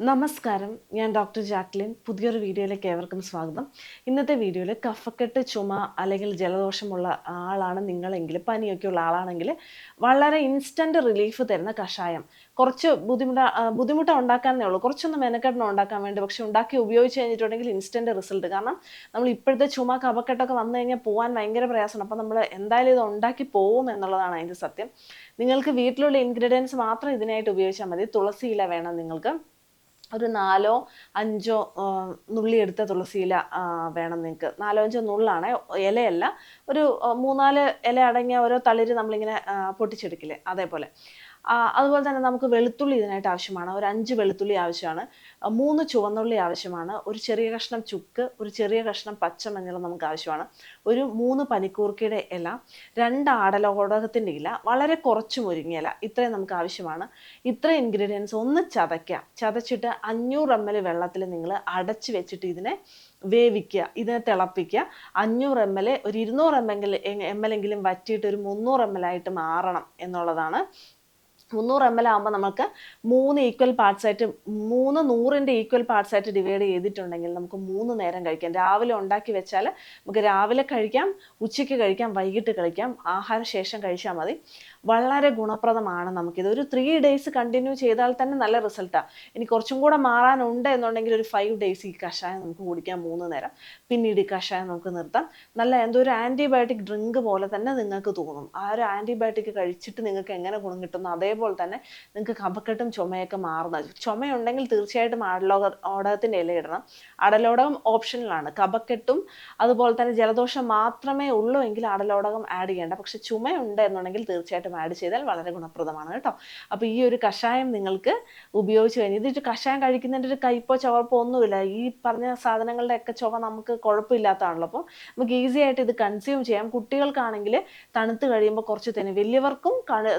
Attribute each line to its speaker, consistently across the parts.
Speaker 1: നമസ്കാരം. ഞാൻ doctor Jacqueline. പുതിയൊരു വീഡിയോയിലേക്ക് ഏവർക്കും സ്വാഗതം. ഇന്നത്തെ വീഡിയോയിൽ കഫക്കെട്ട് ചുമ അല്ലെങ്കിൽ ജലദോഷമുള്ള ആളാണ് നിങ്ങളെങ്കിൽ പനിയൊക്കെ ഉള്ള ആളാണെങ്കിൽ വളരെ ഇൻസ്റ്റന്റ് റിലീഫ് തരുന്ന കഷായം. കുറച്ച് ബുദ്ധിമുട്ട് ബുദ്ധിമുട്ട് ഉണ്ടാക്കാനേ ഉള്ളൂ. കുറച്ചൊന്ന് മെനക്കെട്ടിന് ഉണ്ടാക്കാൻ വേണ്ടി. പക്ഷെ ഉണ്ടാക്കി ഉപയോഗിച്ച് കഴിഞ്ഞിട്ടുണ്ടെങ്കിൽ ഇൻസ്റ്റന്റ് റിസൾട്ട് കാരണം നമ്മൾ ഇപ്പോഴത്തെ ചുമ കഫക്കെട്ടൊക്കെ വന്നു കഴിഞ്ഞാൽ പോകാൻ ഭയങ്കര പ്രയാസമാണ്. അപ്പോൾ നമ്മൾ എന്തായാലും ഇത് ഉണ്ടാക്കി പോകും എന്നുള്ളതാണ് അതിന്റെ സത്യം. നിങ്ങൾക്ക് വീട്ടിലുള്ള ഇൻഗ്രീഡിയൻസ് മാത്രം ഇതിനായിട്ട് ഉപയോഗിച്ചാൽ മതി. തുളസി ഇല വേണം നിങ്ങൾക്ക്. ഒരു നാലോ അഞ്ചോ നുള്ളിയെടുത്ത തുളസിയില വേണം നിങ്ങൾക്ക് നാലോ അഞ്ചോ നുള്ളാണ്. ഇലയല്ല. ഒരു മൂന്നാൽ ഇല അടങ്ങിയ ഓരോ തളിര് നമ്മളിങ്ങനെ പൊട്ടിച്ചെടുക്കില്ലേ? അതേപോലെ. അതുപോലെ തന്നെ നമുക്ക് വെളുത്തുള്ളി ഇതിനായിട്ട് ആവശ്യമാണ്. ഒരു അഞ്ച് വെളുത്തുള്ളി ആവശ്യമാണ്. മൂന്ന് ചുവന്നുള്ളി ആവശ്യമാണ്. ഒരു ചെറിയ കഷ്ണം ചുക്ക് ഒരു ചെറിയ കഷ്ണം പച്ചമഞ്ഞൾ നമുക്ക് ആവശ്യമാണ്. ഒരു മൂന്ന് പനിക്കൂർക്കയുടെ ഇല രണ്ട് ആടലോടകത്തിന്റെ ഇല വളരെ കുറച്ച് ഇല ഇത്രയും നമുക്ക് ആവശ്യമാണ്. ഇത്ര ഇൻഗ്രീഡിയൻസ് ഒന്ന് ചതയ്ക്കുക. ചതച്ചിട്ട് അഞ്ഞൂറ് എം എൽ വെള്ളത്തിൽ നിങ്ങൾ അടച്ച് വെച്ചിട്ട് ഇതിനെ വേവിക്കുക. ഇതിനെ തിളപ്പിക്കുക. അഞ്ഞൂറ് എം എൽ ഒരു ഇരുന്നൂറ് എം എങ്കിൽ എം എൽ എങ്കിലും വറ്റിയിട്ട് ഒരു മുന്നൂറ് എം എൽ ആയിട്ട് മാറണം എന്നുള്ളതാണ് മുന്നൂറ് എം എൽ ആകുമ്പോൾ നമുക്ക് മൂന്ന് ഈക്വൽ പാർട്സ് ആയിട്ട് മൂന്ന് നൂറിന്റെ ഈക്വൽ പാർട്സ് ആയിട്ട് ഡിവൈഡ് ചെയ്തിട്ടുണ്ടെങ്കിൽ നമുക്ക് മൂന്ന് നേരം കഴിക്കാം. രാവിലെ ഉണ്ടാക്കി വെച്ചാൽ നമുക്ക് രാവിലെ കഴിക്കാം ഉച്ചയ്ക്ക് കഴിക്കാം വൈകിട്ട് കഴിക്കാം ആഹാരശേഷം കഴിച്ചാൽ മതി. വളരെ ഗുണപ്രദമാണ് നമുക്കിത്. ഒരു ത്രീ ഡേയ്സ് കണ്ടിന്യൂ ചെയ്താൽ തന്നെ നല്ല റിസൾട്ടാണ് ഇനി കുറച്ചും കൂടെ മാറാനുണ്ട് എന്നുണ്ടെങ്കിൽ ഒരു ഫൈവ് ഡേയ്സ് ഈ കഷായം നമുക്ക് കുടിക്കാം മൂന്ന് നേരം. പിന്നീട് ഈ കഷായം നമുക്ക് നിർത്താം. നല്ല എന്തോ ഒരു ആന്റിബയോട്ടിക് ഡ്രിങ്ക് പോലെ തന്നെ നിങ്ങൾക്ക് തോന്നും. ആ ഒരു ആന്റിബയോട്ടിക് കഴിച്ചിട്ട് നിങ്ങൾക്ക് എങ്ങനെ ഗുണം കിട്ടുന്നു? അതേപോലെ തന്നെ നിങ്ങൾക്ക് കഫക്കെട്ടും ചുമയൊക്കെ മാറുന്നത് ചുമയുണ്ടെങ്കിൽ തീർച്ചയായിട്ടും ആടലോക ഓടകത്തിന്റെ ഇല ഇടണം. അടലോടകം ഓപ്ഷനിലാണ്. കഫക്കെട്ടും അതുപോലെ തന്നെ ജലദോഷം മാത്രമേ ഉള്ളൂ എങ്കിൽ അടലോടകം ആഡ് ചെയ്യേണ്ട. പക്ഷെ ചുമയുണ്ട് എന്നുണ്ടെങ്കിൽ തീർച്ചയായിട്ടും ആഡ് ചെയ്താൽ വളരെ ഗുണപ്രദമാണ് കേട്ടോ. അപ്പോൾ ഈ ഒരു കഷായം നിങ്ങൾക്ക് ഉപയോഗിച്ച് കഴിഞ്ഞ് ഇതൊരു കഷായം കഴിക്കുന്നതിന്റെ ഒരു കയ്പോ ചവർപ്പോ ഒന്നുമില്ല. ഈ പറഞ്ഞ സാധനങ്ങളുടെ ഒക്കെ ചുവ നമുക്ക് കുഴപ്പമില്ലാത്തതാണല്ലോ. അപ്പോൾ നമുക്ക് ഈസി ആയിട്ട് ഇത് കൺസ്യൂം ചെയ്യാം. കുട്ടികൾക്കാണെങ്കിൽ തണുത്ത് കഴിയുമ്പോൾ കുറച്ച് തേൻ വലിയവർക്കും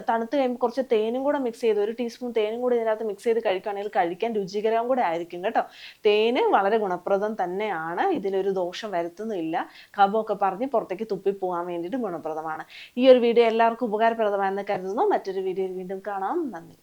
Speaker 1: തണുത്ത് കഴിയുമ്പോൾ കുറച്ച് തേനും കൂടെ മിക്സ് ചെയ്ത് ഒരു ടീസ്പൂൺ തേനും കൂടെ ഇതിനകത്ത് മിക്സ് ചെയ്ത് കഴിക്കുകയാണെങ്കിൽ കഴിക്കാൻ രുചികരവും കൂടെ ആയിരിക്കും കേട്ടോ. തേന് വളരെ ഗുണപ്രദം തന്നെയാണ്. ഇതിലൊരു ദോഷം വരുത്തുന്നില്ല. കഫമൊക്കെ പറഞ്ഞ് പുറത്തേക്ക് തുപ്പി പോകാൻ വേണ്ടിയിട്ട് ഗുണപ്രദമാണ്. ഈ ഒരു വീഡിയോ എല്ലാവർക്കും ഉപകാരപ്രദമാണെന്ന് കരുതുന്നു. മറ്റൊരു വീഡിയോയിൽ വീണ്ടും കാണാം. നന്ദി.